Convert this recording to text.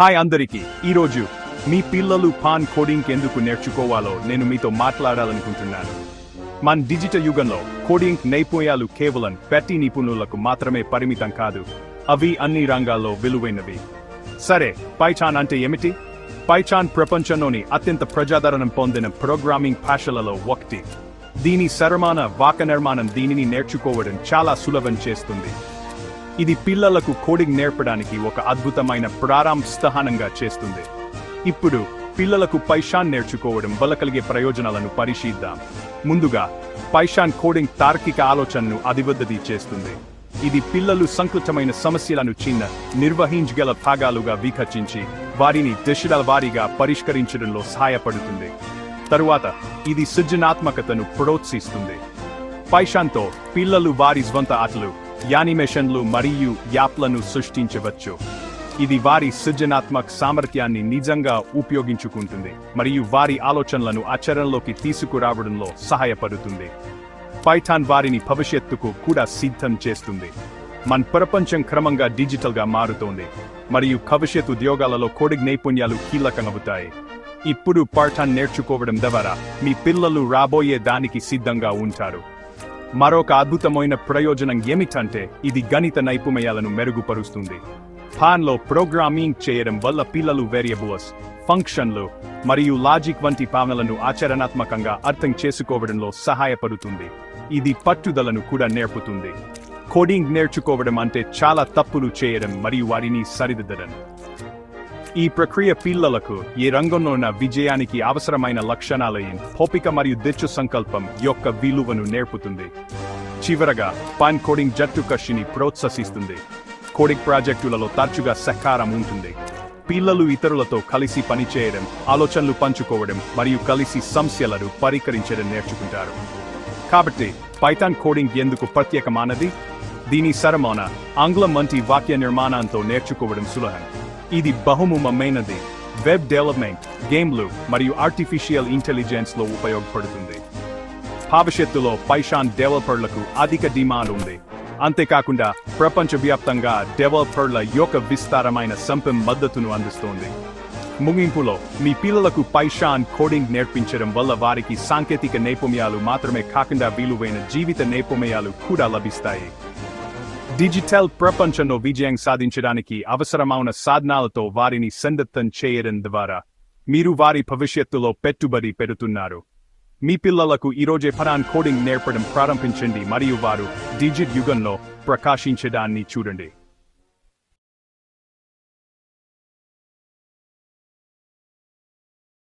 Hi అందరికీ. ఈరోజు మీ పిల్లలు పాన్ కోడింగ్ ఎందుకు నేర్చుకోవాలో నేను మీతో మాట్లాడాలనుకుంటున్నాను. మన డిజిటల్ యుగంలో కోడింగ్ నైపుణ్యాలు కేవలం పెట్టి నిపుణులకు మాత్రమే పరిమితం కాదు అవి అన్ని రంగాల్లో విలువైనవి. సరే పైచాన్ అంటే ఏమిటి? పైచాన్ ప్రపంచంలోని అత్యంత ప్రజాదరణం పొందిన ప్రోగ్రామింగ్ భాషలలో ఒకటి. దీని సరమాన వాక నిర్మాణం దీనిని నేర్చుకోవడం చాలా సులభం చేస్తుంది. ఇది పిల్లలకు కోడింగ్ నేర్పడానికి ఒక అద్భుతమైన ప్రారంభ స్థానంగా చేస్తుంది. ఇప్పుడు పిల్లలకు పైషాన్ నేర్చుకోవడం వల్ల కలిగే ప్రయోజనాలను పరిశీద్దాం ముందుగా పైషాన్ కోడింగ్ తార్కిక ఆలోచనను అభివృద్ధి చేస్తుంది. ఇది పిల్లలు సంక్లిష్టమైన సమస్యలను చిన్న నిర్వహించగల భాగాలుగా వికచించి వారిని దశల వారీగా పరిష్కరించడంలో సహాయపడుతుంది. తరువాత ఇది సృజనాత్మకతను ప్రోత్సహిస్తుంది. పైషాన్తో పిల్లలు వారి స్వంత ఆటలు యానిమేషన్లు మరియు యాప్లను సృష్టించవచ్చు. ఇది వారి సృజనాత్మక సామర్థ్యాన్ని నిజంగా ఉపయోగించుకుంటుంది మరియు వారి ఆలోచనలను ఆచరణలోకి తీసుకురావడంలో సహాయపడుతుంది. పైథాన్ వారిని భవిష్యత్తుకు కూడా సిద్ధం చేస్తుంది. మన ప్రపంచం క్రమంగా డిజిటల్గా మారుతోంది మరియు భవిష్యత్ ఉద్యోగాలలో కోడిగ్ నైపుణ్యాలు కీలకమవుతాయి. ఇప్పుడు పైథాన్ నేర్చుకోవడం ద్వారా మీ పిల్లలు రాబోయే దానికి సిద్ధంగా ఉంటారు. మరొక అద్భుతమైన ప్రయోజనం ఏమిటంటే ఇది గణిత నైపుణ్యాలను మెరుగుపరుస్తుంది. ఫాన్లో ప్రోగ్రామింగ్ చేయడం వల్ల పిల్లలు వేరియబుల్స్ ఫంక్షన్లు మరియు లాజిక్ వంటి భావనలను ఆచరణాత్మకంగా అర్థం చేసుకోవడంలో సహాయపడుతుంది. ఇది పట్టుదలను కూడా నేర్పుతుంది. కోడింగ్ నేర్చుకోవడం అంటే చాలా తప్పులు చేయడం మరియు వారిని సరిదిద్దడం. ఈ ప్రక్రియ పిల్లలకు ఈ రంగంలోన విజయానికి అవసరమైన లక్షణాలయం హోపిక మరియు దిచ్చు సంకల్పం యొక్క విలువను నేర్పుతుంది. చివరగా పాన్ కోడింగ్ జట్టు కృషిని ప్రోత్సహిస్తుంది. కోడింగ్ ప్రాజెక్టులలో తరచుగా సహకారం ఉంటుంది. పిల్లలు ఇతరులతో కలిసి పనిచేయడం ఆలోచనలు పంచుకోవడం మరియు కలిసి సమస్యలను పరికరించడం నేర్చుకుంటారు. కాబట్టి పైథాన్ కోడింగ్ ఎందుకు ప్రత్యేకమానది? దీని సరమాన ఆంగ్లం వంటి వాక్య నిర్మాణంతో నేర్చుకోవడం సులభం. ఇది బహుముఖమైనది. వెబ్ డెవలప్మెంట్ గేమ్లు మరియు ఆర్టిఫిషియల్ ఇంటెలిజెన్స్లో ఉపయోగపడుతుంది. భవిష్యత్తులో పైషాన్ డెవలపర్లకు అధిక డిమాండ్ ఉంది. అంతేకాకుండా ప్రపంచవ్యాప్తంగా డెవలపర్ల యొక్క విస్తారమైన సంపం మద్దతును అందిస్తోంది. ముగింపులో మీ పిల్లలకు పైషాన్ కోడింగ్ నేర్పించడం వల్ల వారికి సాంకేతిక నైపుణ్యాలు మాత్రమే కాకుండా విలువైన జీవిత నైపుణ్యాలు కూడా లభిస్తాయి. డిజిటల్ ప్రపంచంలో విజయం సాధించడానికి అవసరమైన సాధనాలతో వారిని సందత్తం చేయడం ద్వారా మీరు వారి భవిష్యత్తులో పెట్టుబడి పెడుతున్నారు. మీ పిల్లలకు ఈరోజే పరాన్ కోడింగ్ నేర్పడం ప్రారంభించండి మరియు వారు డిజిట్ యుగంలో ప్రకాశించడాన్ని చూడండి.